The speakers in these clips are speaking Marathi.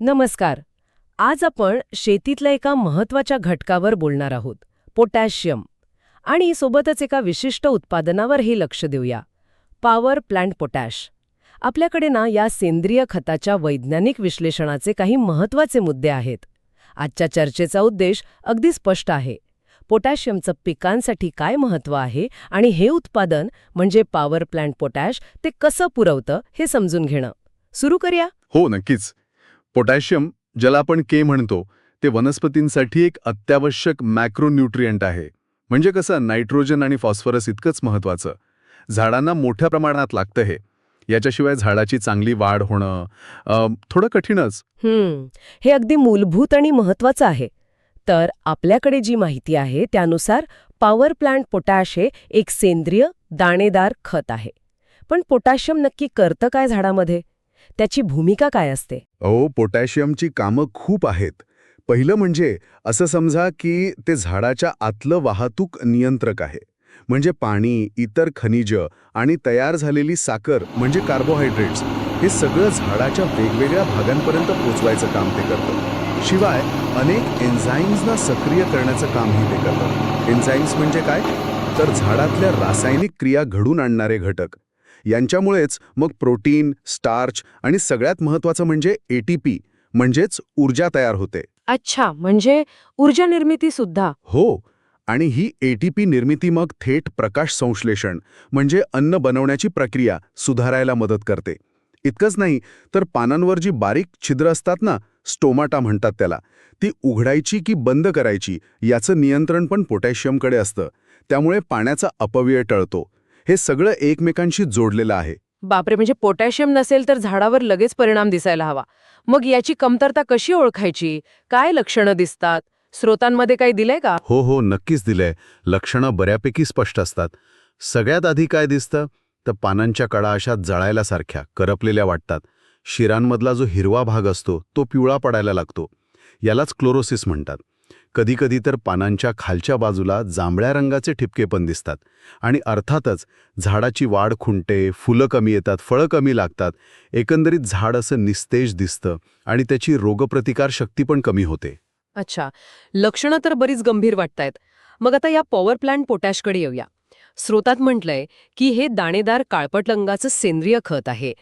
नमस्कार. आज आपण शेतीतल्या एका महत्त्वाच्या घटकावर बोलणार आहोत पोटॅशियम. आणि सोबतच एका विशिष्ट उत्पादनावरही लक्ष देऊया. Power plant potash. आपल्याकडे ना या सेंद्रिय खताच्या वैज्ञानिक विश्लेषणाचे काही महत्त्वाचे मुद्दे आहेत. आजच्या चर्चेचा उद्देश अगदी स्पष्ट आहे. पोटॅशियमचं पिकांसाठी काय महत्त्व आहे आणि हे उत्पादन म्हणजे पॉवर प्लांट पोटॅश ते कसं पुरवतं हे समजून घेणं. सुरू करूया? हो नक्कीच. पोटॅशियम ज्याला आपण के म्हणतो ते वनस्पतींसाठी एक अत्यावश्यक मॅक्रोन्यूट्रियंट आहे. म्हणजे कसं नायट्रोजन आणि फॉस्फरस इतकंच महत्वाचं झाडांना मोठ्या प्रमाणात लागतं हे. याच्याशिवाय झाडाची चांगली वाढ होणं थोडं कठीणच. हे अगदी मूलभूत आणि महत्वाचं आहे. तर आपल्याकडे जी माहिती आहे त्यानुसार पॉवर प्लांट पोटॅश हे एक सेंद्रिय दाणेदार खत आहे. पण पोटॅशियम नक्की करतं काय झाडामध्ये? त्याची भूमिका काय असते? अहो पोटॅशियमची कामं खूप आहेत. पहिलं म्हणजे असं समजा की ते झाडाच्या आतलं वाहतूक नियंत्रक आहे. म्हणजे पाणी इतर खनिज आणि तयार झालेली साखर म्हणजे कार्बोहायड्रेट्स हे सगळं झाडाच्या वेगवेगळ्या भागांपर्यंत पोचवायचं काम ते करतं. शिवाय अनेक एन्झाईम्सना सक्रिय करण्याचं कामही ते करतं. एन्झाईम्स म्हणजे काय? तर झाडातल्या रासायनिक क्रिया घडून आणणारे घटक. यांच्यामुळेच मग प्रोटीन स्टार्च आणि सगळ्यात महत्त्वाचं म्हणजे एटीपी म्हणजेच ऊर्जा तयार होते. अच्छा म्हणजे ऊर्जा निर्मिती सुद्धा हो आणि ही एटीपी निर्मिती मग थेट प्रकाश संश्लेषण म्हणजे अन्न बनवण्याची प्रक्रिया सुधारायला मदत करते. इतकंच नाही तर पानांवर जी बारीक छिद्र असतात ना स्टोमाटा म्हणतात त्याला ती उघडायची की बंद करायची याचं नियंत्रण पण पोटॅशियमकडे असतं. त्यामुळे पाण्याचा अपव्यय टळतो. हे सगळं एकमेकांशी जोडलेलं आहे. बापरे म्हणजे पोटॅशियम नसेल तर झाडावर लगेच परिणाम दिसायला हवा. मग याची कमतरता कशी ओळखायची? काय लक्षणं दिसतात? स्रोतांमध्ये काही दिलंय का? हो हो नक्कीच दिलंय. लक्षणं बऱ्यापैकी स्पष्ट असतात. सगळ्यात आधी काय दिसतं? तर पानांच्या कडा अशा जळायल्यासारख्या करपलेल्या वाटतात. शिरांमधला जो हिरवा भाग असतो तो पिवळा पडायला लागतो. यालाच क्लोरोसिस म्हणतात. कधीकधी तर पानांच्या खालच्या बाजूला जांभळ्या रंगाचे ठिपके पण दिसतात. आणि अर्थातच झाडाची वाढ खुंटे फुलं कमी येतात फळं कमी लागतात. एकंदरीत झाड असं निस्तेज दिसतं आणि त्याची रोगप्रतिकार शक्ती पण कमी होते. अच्छा लक्षणं तर बरीच गंभीर वाटतायत. मग आता या पॉवर प्लांट पोटॅशकडे येऊया. स्रोतात म्हटलंय की हे दाणेदार काळपट रंगाचं सेंद्रिय खत आहे.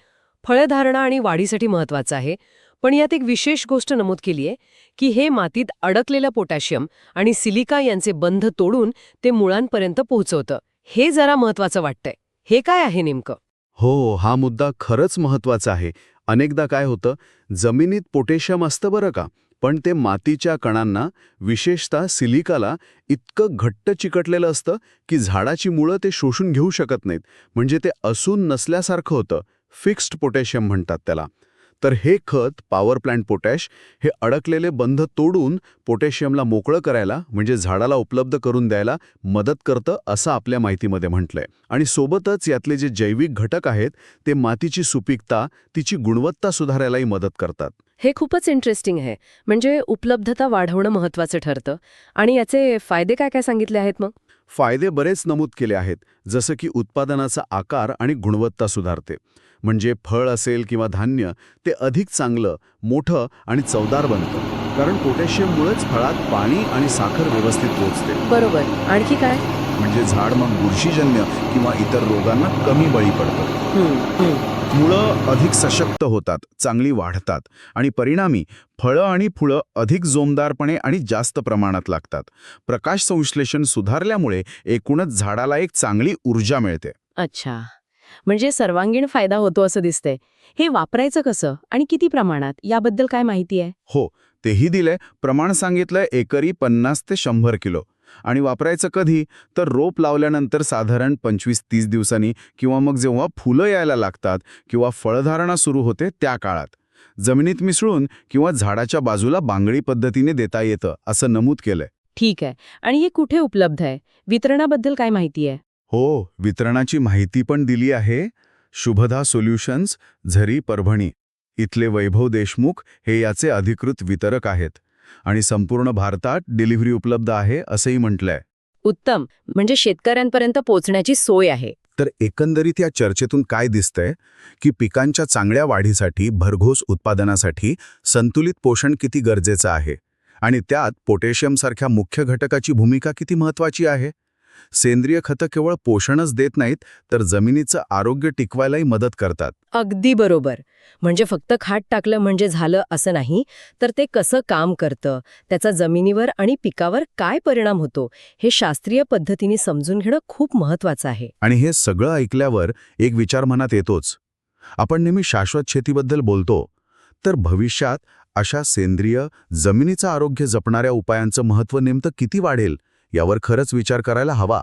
फळधारणा आणि वाढीसाठी महत्वाचं आहे. पण यात एक विशेष गोष्ट नमूद केली आहे की हे मातीत अडकलेलं पोटॅशियम आणि सिलिका यांचे बंध तोडून ते मुळांपर्यंत पोहोचवतं. हे जरा महत्वाचं वाटतंय. हे काय आहे नेमकं? हो हा मुद्दा खरंच महत्त्वाचा आहे. अनेकदा काय होतं जमिनीत पोटॅशियम असतं बरं का पण ते मातीच्या कणांना विशेषतः सिलिकाला इतकं घट्ट चिकटलेलं असतं की झाडाची मुळं ते शोषून घेऊ शकत नाहीत. म्हणजे ते असून नसल्यासारखं होतं. फिक्स्ड पोटॅशियम म्हणतात त्याला. तर हे खत पॉवर प्लांट पोटॅश हे अडकलेले बंध तोडून पोटॅशियमला मोकळं करायला म्हणजे झाडाला उपलब्ध करून द्यायला मदत करतं असं आपल्या माहितीमध्ये म्हटलंय. आणि सोबतच यातले जे जैविक घटक आहेत ते मातीची सुपीकता तिची गुणवत्ता सुधारायलाही मदत करतात. हे खूपच इंटरेस्टिंग आहे. म्हणजे उपलब्धता वाढवणं महत्वाचं ठरतं. आणि याचे फायदे काय काय सांगितले आहेत मग? फायदे बरेच नमूद केले आहेत जसं की उत्पादनाचा आकार आणि गुणवत्ता सुधारते. म्हणजे फळ असेल किंवा धान्य ते अधिक चांगलं मोठं आणि चवदार बनतं. कारण पोटॅशियममुळेच फळात पाणी आणि साखर व्यवस्थित पोचते. बरोबर. आणखी काय? म्हणजे झाड मग बुरशीजन्य किंवा इतर रोगांना कमी बळी पडतं. मुळं अधिक सशक्त होतात चांगली वाढतात आणि परिणामी फळं आणि फुलं अधिक जोमदारपणे आणि जास्त प्रमाणात लागतात. प्रकाश संश्लेषण सुधारल्यामुळे एकूणच झाडाला एक चांगली ऊर्जा मिळते. अच्छा. म्हणजे सर्वांगीण फायदा होतो असं दिसतंय. हे वापरायचं कसं आणि किती प्रमाणात? याबद्दल काय माहिती आहे? हो तेही दिलंय. प्रमाण सांगितलंय एकरी पन्नास ते शंभर किलो. आणि वापरायचं कधी? तर रोप लावल्यानंतर साधारण पंचवीस तीस दिवसांनी किंवा मग जेव्हा फुलं यायला लागतात किंवा फळधारणा सुरू होते त्या काळात. जमिनीत मिसळून किंवा झाडाच्या बाजूला बांगडी पद्धतीने देता येतं असं नमूद केलंय. ठीक आहे. आणि हे कुठे उपलब्ध आहे? वितरणाबद्दल काय माहिती आहे? हो वितरणाची माहिती पण दिली आहे. शुभदा सोल्युशन्स झरी परभणी. इथले वैभव देशमुख हे याचे अधिकृत वितरक आहेत. आणि संपूर्ण भारतात डिलिव्हरी उपलब्ध आहे असंही म्हटलंय. उत्तम. म्हणजे शेतकऱ्यांपर्यंत पोहोचण्याची सोय आहे. तर एकंदरीत या चर्चेतून काय दिसतंय? की पिकांच्या चांगल्या वाढीसाठी भरघोस उत्पादनासाठी संतुलित पोषण किती गरजेचं आहे? आणि त्यात पोटॅशियमसारख्या मुख्य घटकाची भूमिका किती महत्वाची आहे? सेंद्रिय खतं केवळ पोषणच देत नाहीत तर जमिनीचं आरोग्य टिकवायलाही मदत करतात. अगदी बरोबर. म्हणजे फक्त खाट टाकलं म्हणजे झालं असं नाही तर ते कसं काम करतं? त्याचा जमिनीवर आणि पिकावर काय परिणाम होतो? हे शास्त्रीय पद्धतीने समजून घेणं खूप महत्वाचं आहे. आणि हे सगळं ऐकल्यावर एक विचार मनात येतोच. आपण नेहमी शाश्वत शेतीबद्दल बोलतो तर भविष्यात अशा सेंद्रिय जमिनीचं आरोग्य जपणाऱ्या उपायांचं महत्त्व नेमकं किती वाढेल? यावर खरंच विचार करायला हवा.